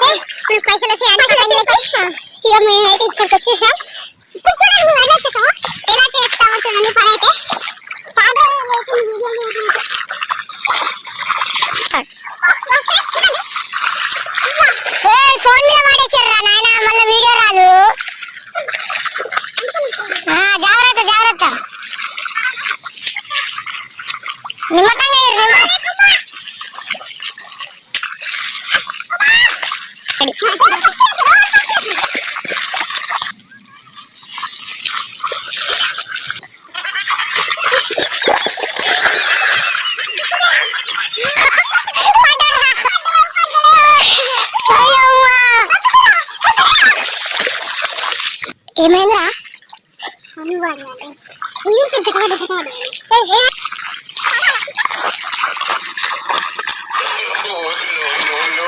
మార్గం చేస్తే మనకు పైసలు వస్తాయి అని పక్కన చెప్పి ఇక మేమైతే ఇక్కడికి వచ్చేసాం ఇప్పుడు చూడండి నువ్వు ఎలా వచ్చేసావు ఎలా చేస్తావో చూడండి పని అయితే సాధారణ లేకుండా వీడియో చేయడానికి. ఏయ్, ఫోన్ మీద వాడేచ్చారా నాయన మళ్ళీ వీడియో రాదు ఆ, జాగ్రత్త జాగ్రత్త నిమ్మకంగా ఇర్రు, నిమ్మ- ఏమైందా ఇది చింతకాడు నిన్ను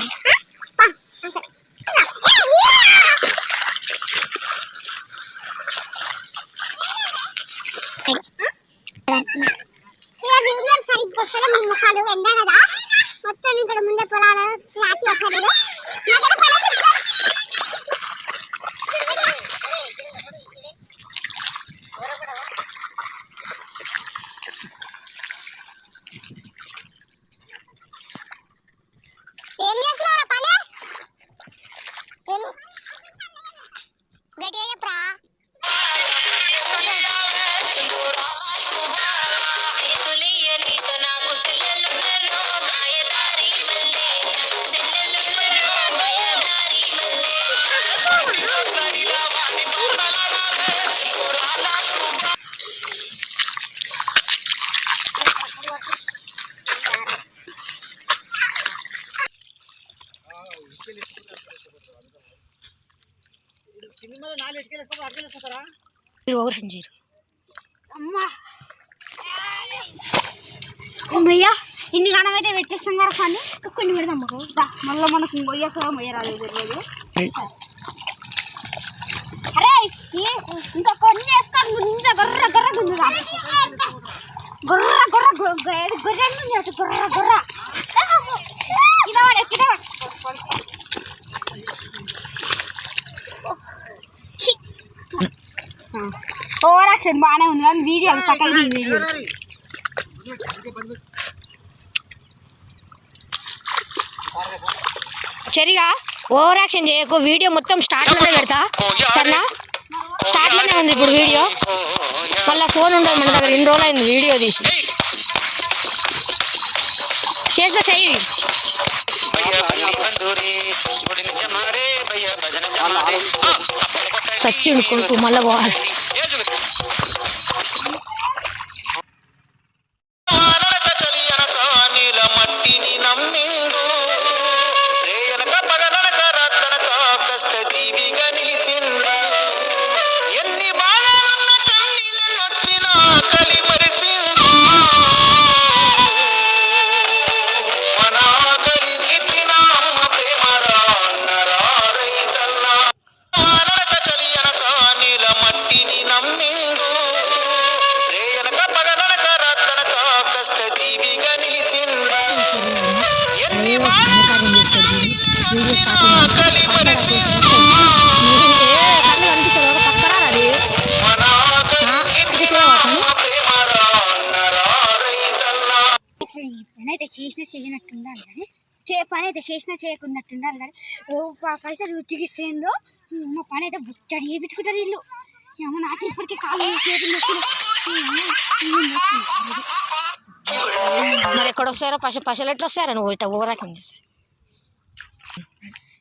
మీ సినిమాలో నాలుగు ఎట్టుకెళ్ళి అట్లా వేసుకుంటారా ఒకటి చేయరు అమ్మా అమ్మయ్యా ఇన్ని గణం అయితే పెట్టేస్తాం కదా కానీ కొన్ని పెడదాం మాకు దా, మళ్ళీ మనకు మొయ్యక మొయ్యరాదు రోజు అరే ఈ- ఇంకా కొన్ని వేసుకోవాలి ముందు గొర్ర గొర్ర గుంజుగా గొర్ర గొర్ర గొ- గొ- ఏది గొర్రె ఉంది అటు గొర్ర గొర్ర ఇదవాడు ఇదవాడు Over action బాగానే ఉంది కానీ వీడియో చక్కగా వీడియో సరిగా ఓవర్ యాక్షన్ చేయకు వీడియో మొత్తం స్టార్ట్లోనే పెడతా సరేనా స్టార్ట్లోనే ఉంది ఇప్పుడు వీడియో మళ్ళీ ఫోన్ ఉండదు మన దగ్గర ఇన్ని రోజులు అయింది వీడియో తీసి చేస్తా చెయ్యి సచ్చిండు కొడుకు మళ్ళీ పోవాలి చేసినా చేయనట్టు ఉండాలి కానీ చే పని అయితే చేసినా చేయకున్నట్టు ఉండాలి కానీ ఓ పైసలు ఉతికిస్తేందో మా పని అయితే బుచ్చడి చేయించుకుంటారు వీళ్ళు. ఏమో నాకు ఇప్పటికీ కాలు చేతులు. మరి ఎక్కడ వస్తారో? పశ పశలు ఎట్లా వస్తారా? నువ్వు ఇట్లా చేస్తా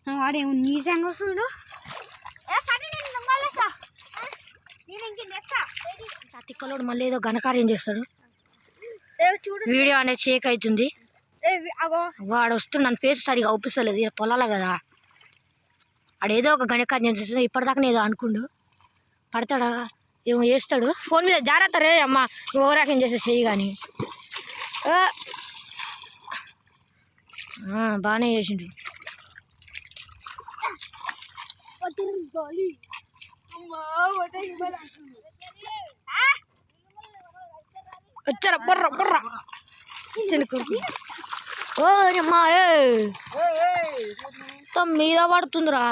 ఆ, వాడేమో నీసంగా వస్తుడు తెస్తా తిక్కలోడు మళ్ళీ ఏదో ఘనకార్యం చేస్తాడు. చూడు. వీడియో అనేది షేక్ అవుతుంది. వాడు వస్తున్న నన్ను ఫేస్ సరిగా అవుపిస్తలేదు పొలాల కదా. ఆడేదో ఒక గణకార్యం చేస్తుంది. ఇప్పటిదాకా ఏదో అనుకుండు. పడతాడా? ఏమో చేస్తాడు. ఫోన్ మీద జాగ్రత్త రే అమ్మ. నువ్వు ఓవరాకం చేసే చెయ్యి కానీ బాగానే చేసిండు. వచ్చారా? బొర్ర బొర్ర. చిన్న ఓ అమ్మా ఏ. మీద పడుతుందిరా.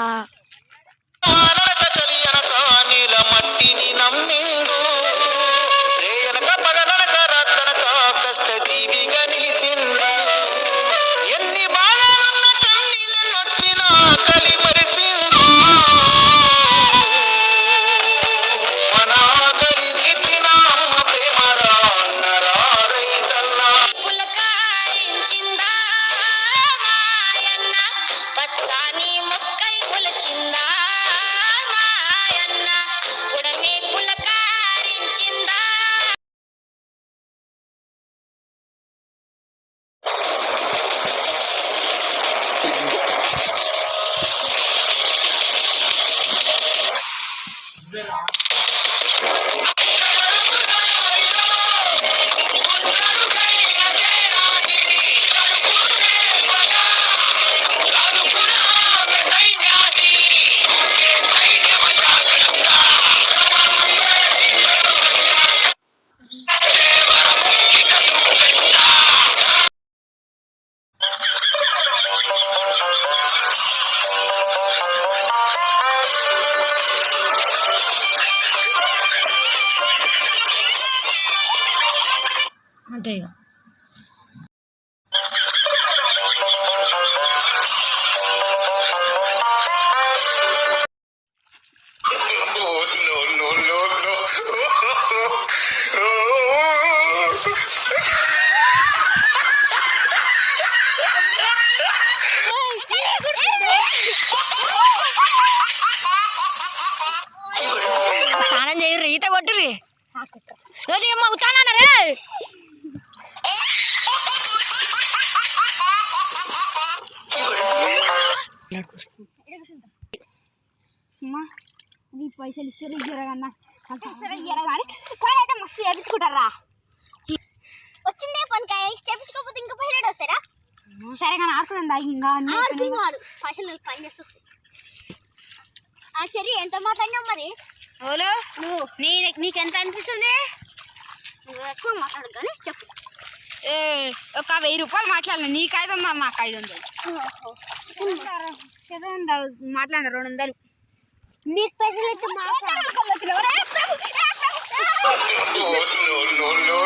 అంతే ఇక Oh, no, no, no, no. నీ పైసలు ఇస్తారు మస్తు చేపించుకుంటారా వచ్చిందే పనికాయ చేపించుకోకపోతే ఇంకా పైలట్ వస్తారా సరే కానీ ఆడుకున్నాం ఇంకా పైసలు పైన వస్తాయి ఆ చెరి ఎంత మాట్లాడినావు మరి ఓలో నువ్వు నీ నీకెంత అనిపిస్తుంది నువ్వు ఎక్కువ మాట్లాడదు కానీ చెప్పు ఒక వెయ్యి రూపాయలు మాట్లాడిన నీకు ఐదు వందలు నాకు ఐదు వందలు మాట్లాడిన రెండు వందలు. మీకు పైసలు Oh, no, no,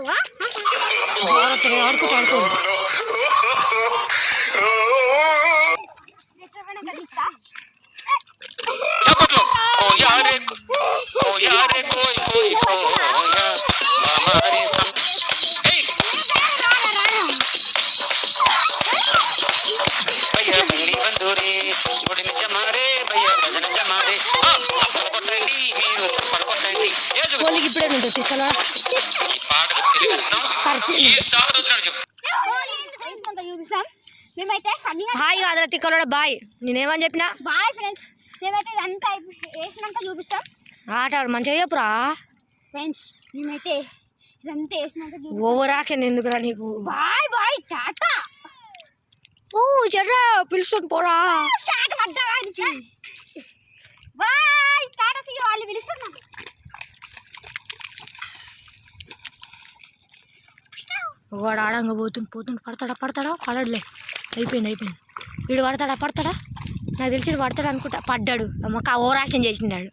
no, no. వాడు నీకు పడ్డాడు ఎక్కే పడ్డాడు జాగ్రత్తగా ఆడుకుంటూ ఆడుకో చప్పట్లు ఓ యారే ఓ యారే కోయ్ మేమైతే హాయ్ కాదురా తిక్కలోడ బాయ్. నేనేమని చెప్పినా? Bye friends. మేమైతే ఇదంతా వేసినాక చూపిస్తాం. ఆట మంచిగా చెప్పురా. ఫ్రెండ్స్ మేమైతే ఇదంతా వేసినాక ఓవర్ యాక్షన్ ఎందుకురా నీకు? Bye bye Tata. ఓ చెర్రా పిలుస్తుంది పోరా షాట్ పడ్డా బాయ్ టాటా సీ వాళ్ళు పిలుస్తున్నారు వాడు ఆడంగా పోతుండు పోతుండు. పడతాడా పడతాడా? పడడులే. అయిపోయింది అయిపోయింది. వీడు పడతాడా పడతాడా? నాకు తెలిసి వీడు పడతాడు అనుకుంటా. పడ్డాడు. అమ్మక ఓవరాక్షన్ చేసిండాడు.